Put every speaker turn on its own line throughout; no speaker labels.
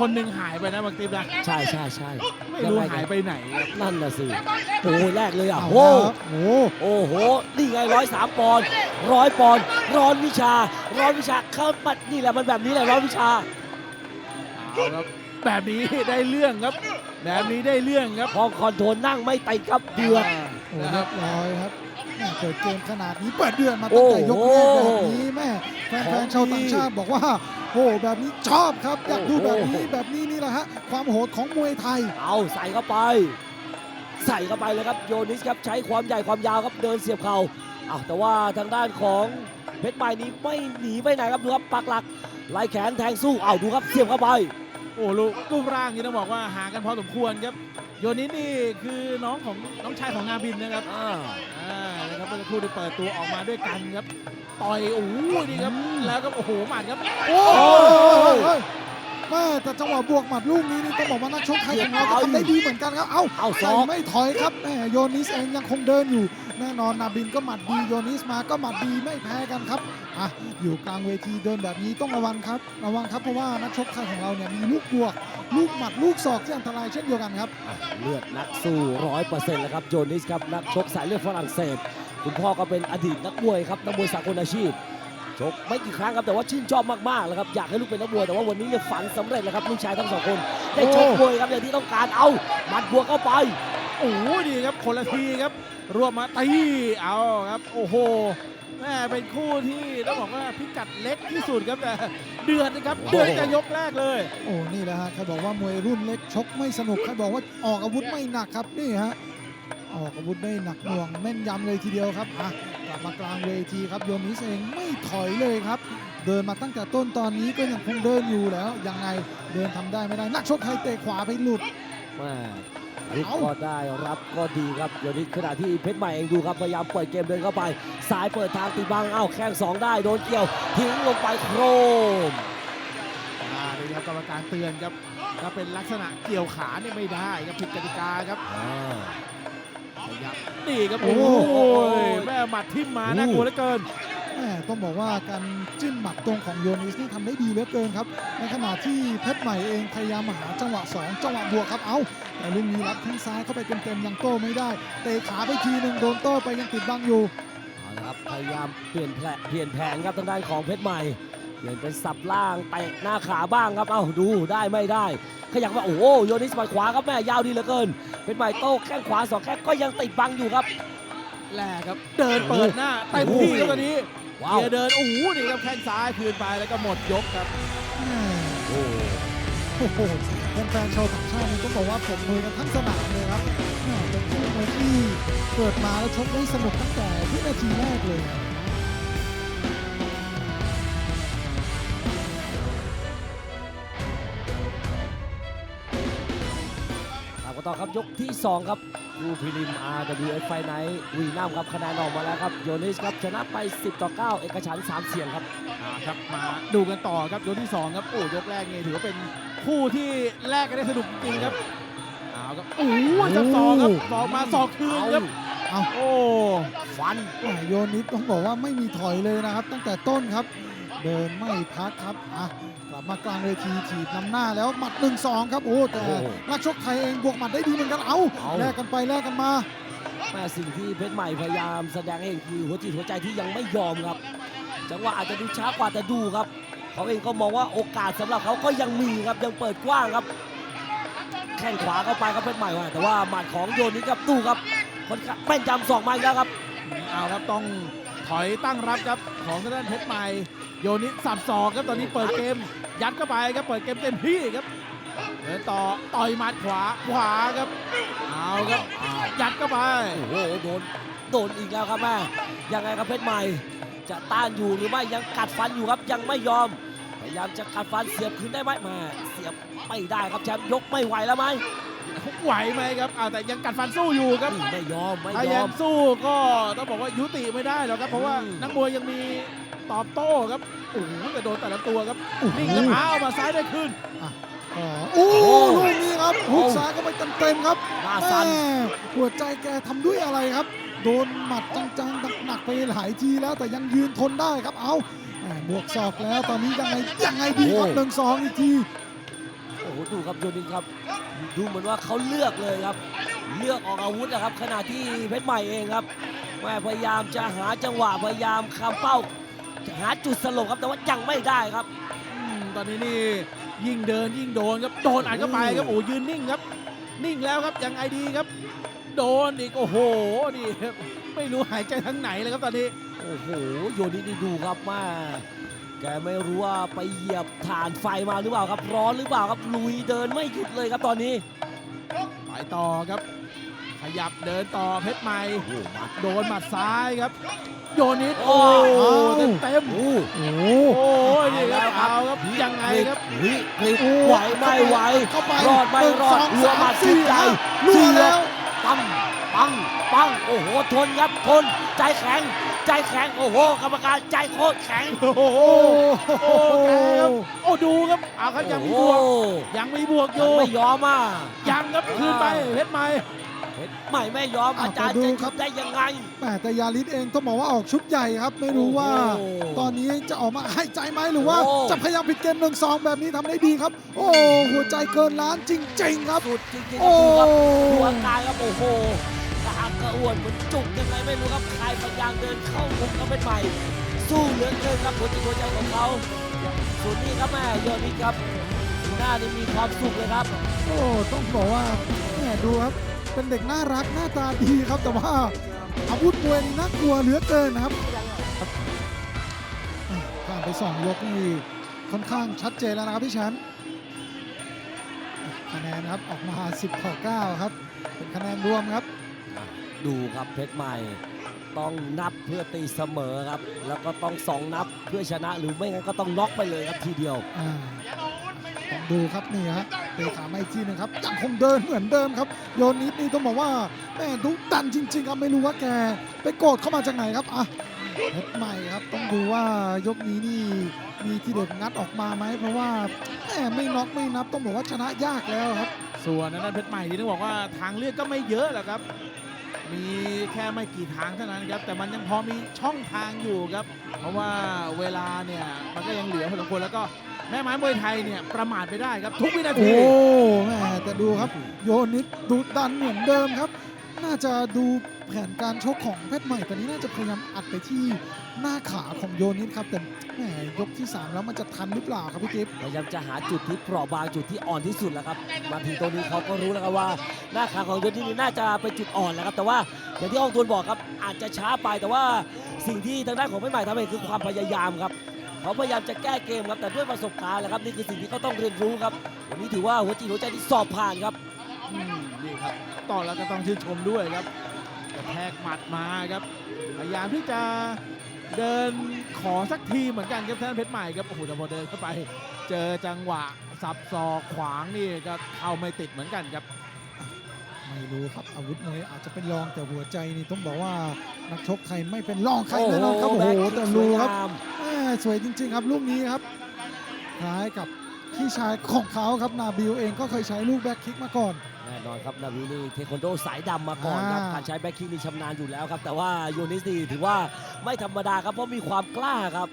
คนหนึ่งหายไปนะบางทีนะ
ใช่ใช่ใช่
ไม่รู้หายไปไหนครับ
นั่นน่ะสิโอ้ยแรกเลยอะ
เอา
โอ้
แล้วครับโอ้
โอ้โหนี่ไงร้อยสามปอนด์ร้อยปอนด์ร้อนวิชา ร้อนวิชาเข้าปัดนี่แหละมันแบบนี้แหละร้อนวิชา
เอาครับแบบนี้ได้เรื่องครับ แบบนี้ได้เรื่องครับ
พอคอนโทรลนั่งไม่ติดครับเดือด
โอ้
นะค
เรี
รั
ย
บบ
ร้อยครับแม่เปิดเกมขนาดนี้เปิดเดือนมาตั้งแต่ยกแรกแบบนี้แม่แฟนๆชาวต่างชาติบอกว่า โอ้แบบนี้ชอบครับ อยากดูแบบนี้แบบนี้นี่แหละฮะความโหดของมวยไทย
เอาใส่เข้าไป ใส่เข้าไปเลยครับโยนิสครับใช้ความใหญ่ความยาวครับเดินเสียบเข่าอ้าวแต่ว่าทางด้านของเพชรใหม่นี้ไม่หนีไปไหนครับดูครับปักหลักไล่แขนแทงสู้เอาดูครับเสียบเข้าไป
โอ้ลูกรูปร่างนี่ต้องบอกว่าห่างกันพอสมควรครับ โยนิสนี่คือน้องของน้องชายของนาบินนะครับ
อ่า
อ่านะครับเมื่อสักครู่ได้เปิดตัวออกมาด้วยกันครับ ต่อยโอ้โหนี่ครับแล้วก็โอ้โหหมัดครับ
โอ้ย แม่แต่จังหวะบวกหมัดลูกนี้นี่ต้องบอกว่านักชกไทยของเราก็ทำได้ดีเหมือนกันครับ เอ้า
เอาศ
ใส่
อก
ไม่ถอยครับแม่โยนิสเองยังคงเดินอยู่ แน่นอนนาบินก็หมัดดีโยนิสมาก็หมัดดีไม่แพ้กันครับอะอยู่กลางเวทีเดินแบบนี้ต้องระวังครับ ระวังครับเพราะว่านักชกไทยของเราเนี่ยมีลูกบวก ลูกหมัดลูกศอกที่อันตรายเช่นเดียวกันครับ
อะเลือดนักสู้ร้อยเปอร์เซ็นต์แล้วครับโยนิสครับนักชกสายเลือดฝรั่งเศส คุณพ่อก็เป็นอดีตนักมวยครับนักมวยสากลอาชีพ ชกไม่กี่ครั้งครับแต่ว่าชื่นชอบมากๆแล้วครับอยากให้ลูกเป็นนักมวยแต่ว่าวันนี้เนี่ยฝันสำเร็จแล้วครับลูกชายทั้งสองคนได้ชกมวยครับอย่างที่ต้องการเอาหมัดบวกเข้าไป
โอ้โหดีครับคนละทีครับรวมมาตีเอาครับ โอ้โหแม่เป็นคู่ที่ต้องบอกว่าพิกัดเล็กที่สุดครับแต่เดือดนะครับ
โอ้โห
เดือดจะยกแรกเลย
โอ้นี่แหละฮะใครบอกว่ามวยรุ่นเล็กชกไม่สนุกใครบอกว่าออกอาวุธไม่หนักครับนี่ฮะออกอาวุธได้หนักหน่วงแม่นยำเลยทีเดียวครับอะ กลับมากลางเวทีครับโยนิสเองไม่ถอยเลยครับ เดินมาตั้งแต่ต้นตอนนี้ก็ยังคงเดินอยู่แล้ว ยังไงเดินทำได้ไม่ได้ นักชกไทยเตะขวาไปหลุด
แม่รุก
เอ้า
ก็ได้รับก็ดีครับโยนิสขณะที่เพชรใหม่เองดูครับพยายามเปิดเกมเดินเข้าไปสายเปิดทางตีบังเอ้าแข้งสองได้โดนเกี่ยวทิ้งลงไปโครม
อ่านี่ครับกรรมการเตือนครับถ้าเป็นลักษณะเกี่ยวขาเนี่ยไม่ได้ครับผิดกติกาครับ
อ่า
ขยับ นี่ครับ
โอ้
โอ้
โห
โหแม่หมัดทิ่มมาน่ากลัวเหลือเกิน
แม่ต้องบอกว่าการจิ้มหมัดตรงของโยนิสนี่ทำได้ดีเหลือเกินครับ ในขณะที่เพชรใหม่เองพยายามหาจังหวะ 2 จังหวะบวกครับ เอ้าแต่ลูกนี้รับข้างซ้ายเข้าไปเต็มๆยังโต้ไม่ได้ เตะขาไปทีหนึ่งโดนโต้ไปยังติดบังอยู่
เอาละครับพยายามเปลี่ยนแผนเปลี่ยนแผนครับทางด้านของเพชรใหม่ เปลี่ยนเป็นสับล่างเตะหน้าขาบ้างครับ เอ้าดูได้ไม่ได้ ขยับว่าโอ้โหโยนิสหมัดขวาครับแม่ยาวดีเหลือเกินเพชรใหม่โต้แข้งขวาสองแข้งก็ยังติดบังอยู่ครับ
แรกครับเดินเปิดหน้าเต็มที่ครับตอนนี้
ว้าว
เกียร์เดินโอ้โหนี่ครับแข้งซ้ายคืนไปแล้วก็หมดยกครับ
โอ้
โอ้โหแฟนๆชาวต่างชาตินี่ต้องบอกว่าผมมือกันทั้งสนามเลยครับแม่เป็นคู่มวยที่เปิดมาแล้วชกได้สนุกตั้งแต่วินาทีแรกเลย
ตามกันต่อครับยกที่ 2 ครับคู่พิลิม RWF ไฟไนท์วีนัมครับคะแนนออกมาแล้วครับโยนิสครับชนะไป 10 ต่อ 9 เอกฉันท์3เสียงครับ
อ่าครับมาดูกันต่อครับยกที่สองครับโอ้ยกแรกนี่ถือว่าเป็นคู่ที่แรกกันได้สนุกจริงๆครับเอาครับโอ้โหจับศอกครับศอกมาศอกคืนครับ
เอา
โอ้
ฟัน
แม่โยนิสต้องบอกว่าไม่มีถอยเลยนะครับ ตั้งแต่ต้นครับ เดินไม่พักครับอะกลับมากลางเวทีถีบนำหน้าแล้วหมัด1นสองครับโอ้แต่
โอ้โห
นักชกไทยเองบวกหมัดได้ดีเหมือนกันเอา
เอา
แลกกันไปแลกกันมา
แม่สิ่งที่เพชรใหม่พยายามแสดงให้เห็นคือหัวจิตหัวใจที่ยังไม่ยอมครับ จังหวะอาจจะดูช้ากว่าแต่ดูครับ เขาเองก็มองว่าโอกาสสำหรับเขาก็ยังมีครับยังเปิดกว้างครับ แข้งขวาเข้าไปครับเพชรใหม่ว่าแต่ว่าหมัดของโยนิสครับตู้ครับคนขับแม่นจำสองมาอีกแล้วครับ
เอาครับต้อง ถอยตั้งรับครับของทางด้านเพชรใหม่ โยนิสับศอกครับตอนนี้เปิดเกม ยัดเข้าไปครับเปิดเกมเต็มที่ครับเดินต่อต่อยหมัดขวาขวาครับเอาครับยัดเข้าไป
โอ้โหโดนโดนอีกแล้วครับแม่ยังไงครับเพชรใหม่ จะต้านอยู่หรือไม่ยังกัดฟันอยู่ครับยังไม่ยอมพยายามจะกัดฟันเสียบคืนได้ไหมม่เสียบไม่ได้ครับแชมป์ยกไม่ไหวแล้วไหม
ไหวไหมครับอ่าแต่ยังกัดฟันสู้อยู่ครับ
นี่ไม่ยอมไม่
ถ้าย
อ
ยั
ม
งสู้ก็ต้องบอกว่ายุติไม่ได้หรอกครับเพราะว่า
อืม
นักมวยยังมีตอบโต้ครับโอ้โหแต่โดนแต่ละตัวครับ
โอ้โห
นิ่งแล้วอ้าวมาซ้ายได้ขึ้น
อ๋อโอ้ลูกนี้ครับหุกซ้ายก็ไปเต็มๆครับ
หน้าสั่น
แม่หัวใจแกทำด้วยอะไรครับ โดนหมัดจังๆหนักๆไปหลายทีแล้วแต่ยังยืนทนได้ครับเอาแหม่บวกศอกแล้วตอนนี้ยังไงยังไงดีครับหนึ่งสองอีกที
โอ้โห ดูครับโยนินครับ ดูเหมือนว่าเขาเลือกเลยครับ เลือกออกอาวุธนะครับ ขณะที่เพชรใหม่เองครับแม่พยายามจะหาจังหวะพยายามคำเป้า หาจุดสลบครับแต่ว่ายังไม่ได้ครับ
อืมตอนนี้นี่ยิ่งเดินยิ่งโดนครับโดนอัดเข้าไปครับโอ้ยืนนิ่งครับ นิ่งแล้วครับยังไงดีครับ โดนอีกโอ้โหนี่ครับไม่รู้หายใจทั้งไหนเลยครับตอนนี้
โอ้โหโยนินนี่ดูครับมา แกไม่รู้ว่าไปเหยียบฐานไฟมาหรือเปล่าครับ ร้อนหรือเปล่าครับลุยเดินไม่หยุดเลยครับตอนนี้
ไปต่อครับ ขยับเดินต่อเพชรใหม่
โอ้โหมัด
โดนหมัดซ้ายครับ โยนิด
โอ้
โอ้
โห
เต็มเต็มๆ
โอ้
โอ้โห
โอ้ยนี่ครับเอาครับยังไงครับ
วิกฤต
โอ้
ไหวไม่ไหว
เข้าไป
รอดไม่รอด
หนึ่งสอง
หัวหมัด
สามสี่
ชุดใหญ่
ห้ารัวแล้ว
ปังปังปังโอ้โหทนครับทนใจแข็ง ใจแข็งโอ้โหกรรมการใจโคตรแข็ง
โอ้โห
โอ้
โอ้
โห
แกครับโอ้ดูครับเอาครับยังมีบวก
โอ้
ยังมีบวกอ
ยัง
ยู่
ไม่ยอมอะ
ยังครับคืนไปเพชรใหม่
เพชรใหม่ไม่ยอม
อ้าว
อาจารย์
ขอดู
จะห
ครั
ยุ
บ
ดได้ยังไง
แหมแต่ยาลิสเองต้องบอกว่าออกชุดใหญ่ครับ ไม่รู้ว่า
โอ้โห
ตอนนี้จะออกมาให้ใจไหมหรือว่า
โอ้
จะพยายามปิดเกมหนึ่งสองแบบนี้ทำได้ดีครับ โอ้หัวใจเกินล้านจริง ๆ ครับ
สุดจริงๆค
โอ้
รับดูครับดูอาการครับโอ้โห กระอักกระอ่วนเหมือนจุกยังไงไม่รู้ครับใครพยายามเดินเข้ามุมก็เป็นใหม่ สู้เหลือเกินครับหัวจิตหัวใจของเขาส่วนนี้ครับแม่โยนิดครับหน้านี่มีความสุขเลยครับ
โอ้ต้องบอกว่าแหมดูครับเป็นเด็กน่ารักหน้าตาดีครับ แต่ว่าอาวุธมวยนี่น่ากลัวเหลือเกินนะครับผ่านไปสองยกนี่ค่อนข้างชัดเจนแล้วนะครับพี่แชมป์คะแนนครับออกมา 10ต่อ9ครับ เป็นคะแนนรวมครับ
ดูครับเพชรใหม่ ต้องนับเพื่อตีเสมอครับ แล้วก็ต้องสองนับเพื่อชนะหรือไม่งั้นก็ต้องน็อกไปเลยครับทีเดียว
อ่าต้องดูครับนี่ฮะเตะขามาอีกทีหนึงครับยังคงเดินเหมือนเดิมครับ โยนนิดนี่ต้องบอกว่าแม่ดุดันจริงๆครับไม่รู้ว่าแกไปโกรธเข้ามาจากไหนครับอะเพชรใหม่ครับต้องดูว่ายกนี้นี่มีทีเด็ดงัดออกมาไหมเพราะว่าแม่ไม่น็อกไม่นับต้องบอกว่าชนะยากแล้วครับ
ส่วนนั้นเพชรใหม่ที่ต้องบอกว่าทางเลือกก็ไม่เยอะแหละครับ มีแค่ไม่กี่ทางเท่านั้นครับแต่มันยังพอมีช่องทางอยู่ครับ เพราะว่าเวลาเนี่ยมันก็ยังเหลือพอสมควรแล้วก็แม่ไม้มวยไทยเนี่ยประมาทไปได้ครับทุกวินาที
โอ้แม่แต่ดูครับ โยนิดดุดันเหมือนเดิมครับาจะดูแผนการชกของเพชรใหม่ตอนนี้น่าจะพยายามอัดไปที่หน้าขาของโยนิดครับแต่แหมยกที่ 3 แล้วมันจะทันหรือเปล่าครับพี่กิฟต์
พยายามจะหาจุดที่เปราะบางจุดที่อ่อนที่สุดแล้วครับมาถึงตรงนี้เขาก็รู้แล้วครับว่า หน้าขาของโยนินี่น่าจะเป็นจุดอ่อนแล้วครับ แต่ว่าอย่างที่อองตวนบอกครับอาจจะช้าไปแต่ว่าสิ่งที่ทางด้านของเพชรใหม่ทำเองคือความพยายามครับเขาพยายามจะแก้เกมครับแต่ด้วยประสบการณ์แหละครับนี่คือสิ่งที่เขาต้องเรียนรู้ครับวันนี้ถือว่าหัวจิตหัวใจที่สอบผ่านครับ
อืมนี่ครับต่อแล้วก็ต้องชื่นชมด้วยครับกระแทกหมัดมาครับ พยายามที่จะเดินขอสักทีเหมือนกันครับท่านเพชรใหม่ครับโอ้โหแต่พอเดินเข้าไป เจอจังหวะสับศอกขวางนี่ก็เข้าไม่ติดเหมือนกันครับ
ไม่รู้ครับอาวุธมวยอาจจะเป็นรองแต่หัวใจนี่ต้องบอกว่านักชกไทยไม่เป็นรองใครแน่นอนครับโอ้โห
แบ็คคิก
แต่
ส
ดู
วย
ครับ
งาม
แม่สวยจริง ๆ ครับลูกนี้ครับคล้ายกับ พี่ชายของเขาครับนาบิลเองก็เคยใช้ลูกแบ็คคิกมาก่อน
แน่นอนครับนาวินี่เทควันโดสายดำมาก่อนครับ
อ่า
การใช้แบ็คคิกนี่ชำนาญอยู่แล้วครับ แต่ว่าโยนิสนี่ถือว่าไม่ธรรมดาครับเพราะมีความกล้าครับ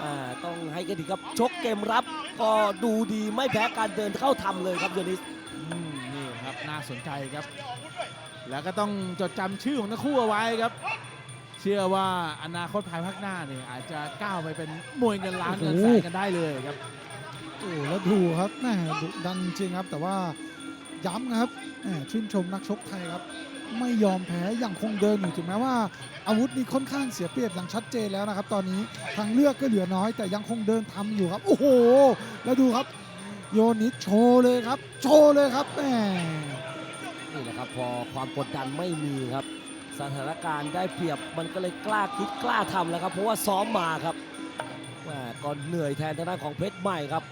อ่าต้องให้กันดีครับชกเกมรับก็ดูดีไม่แพ้การเดินเข้าทำเลยครับโยนิส
อืมนี่ครับน่าสนใจครับ แล้วก็ต้องจดจำชื่อของทั้งคู่เอาไว้ครับ เชื่อว่าอนาคตภายภาคหน้าเนี่ยอาจจะก้าวไปเป็นมวยเงินล้านเงินแสนกันได้เลยครับ
โอ้แล้วดูครับแม่ดุดันจริงครับ แต่ว่าย้ำนะครับแหม่ชื่นชมนักชกไทยครับ ไม่ยอมแพ้อยังคงเดินอยู่ถึงแม้ว่า อาวุธนี่ค่อนข้างเสียเปรียบอย่างชัดเจนแล้วนะครับ ตอนนี้ทางเลือกก็เหลือน้อย แต่ยังคงเดินทำอยู่ครับ โอ้โห แล้วดูครับ โยนิดโชว์เลยครับ โชว์เลยครับแหม
นี่แหละครับพอความกดดันไม่มีครับ สถานการณ์ได้เปรียบมันก็เลยกล้าคิดกล้าทำแล้วครับ เพราะว่าซ้อมมาครับแหม่ก็เหนื่อยแทนทางด้านของเพชรใหม่ครับ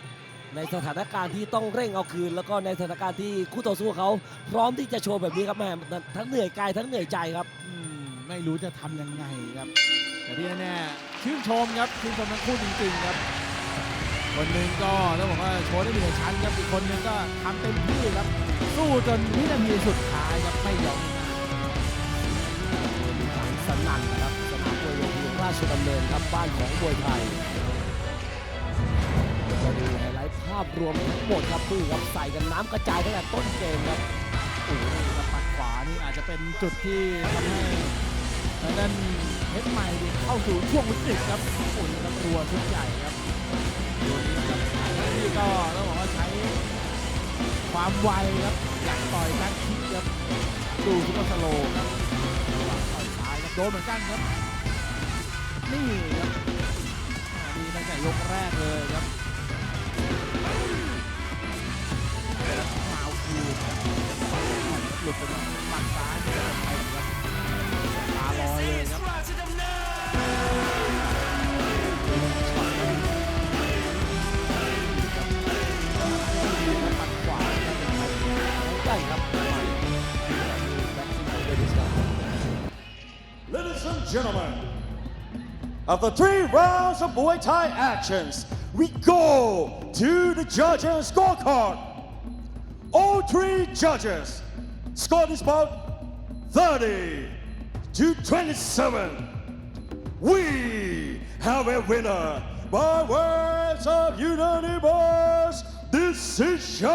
ในสถานการณ์ที่ต้องเร่งเอาคืน แล้วก็ในสถานการณ์ที่คู่ต่อสู้เขาพร้อมที่จะโชว์แบบนี้ครับแม่ทั้งเหนื่อยกายทั้งเหนื่อยใจครับ
อืมไม่รู้จะทำยังไงครับ แต่ที่แน่ๆชื่นชมครับชื่นชมทั้งคู่จริงๆครับ คนหนึ่งก็ต้องบอกว่าโชว์ได้เหนือชั้นครับอีกคนหนึ่งก็ทำเต็มที่ครับ สู้จนวินาทีสุดท้ายครับไม่ยอมง่าย
สนั่นนะครับสนามมวยโรงเรียนราชดำเนินครับบ้านของมวยไทยมาดูไฮไลท์ ภาพรวมทั้งหมดครับนี่ครับใส่กันน้ำกระจายตั้งแต่ต้นเกมครับ
โอ้โหครับปัดขวานี่อาจจะเป็นจุดที่ทำให้ทางด้านเพชรใหม่เข้าสู่ช่วงวิกฤตครับโอ้โหครับตัวชุดใหญ่ครับโยนิสครับนี่ก็ต้องบอกว่าใช้ความไวครับอยากต่อยแบ็คคิกครับดูซุปเปอร์สโลครับต่อยซ้ายครับโดนเหมือนกันครับ นี่ครับอ่านี่ตั้งแต่ยกแรกเลยครับ
and gentlemen, after three rounds of Muay Thai actions, we go to the judges' scorecard. All three judges scored this bout 30 to 27. We have a winner by words of unanimous decision.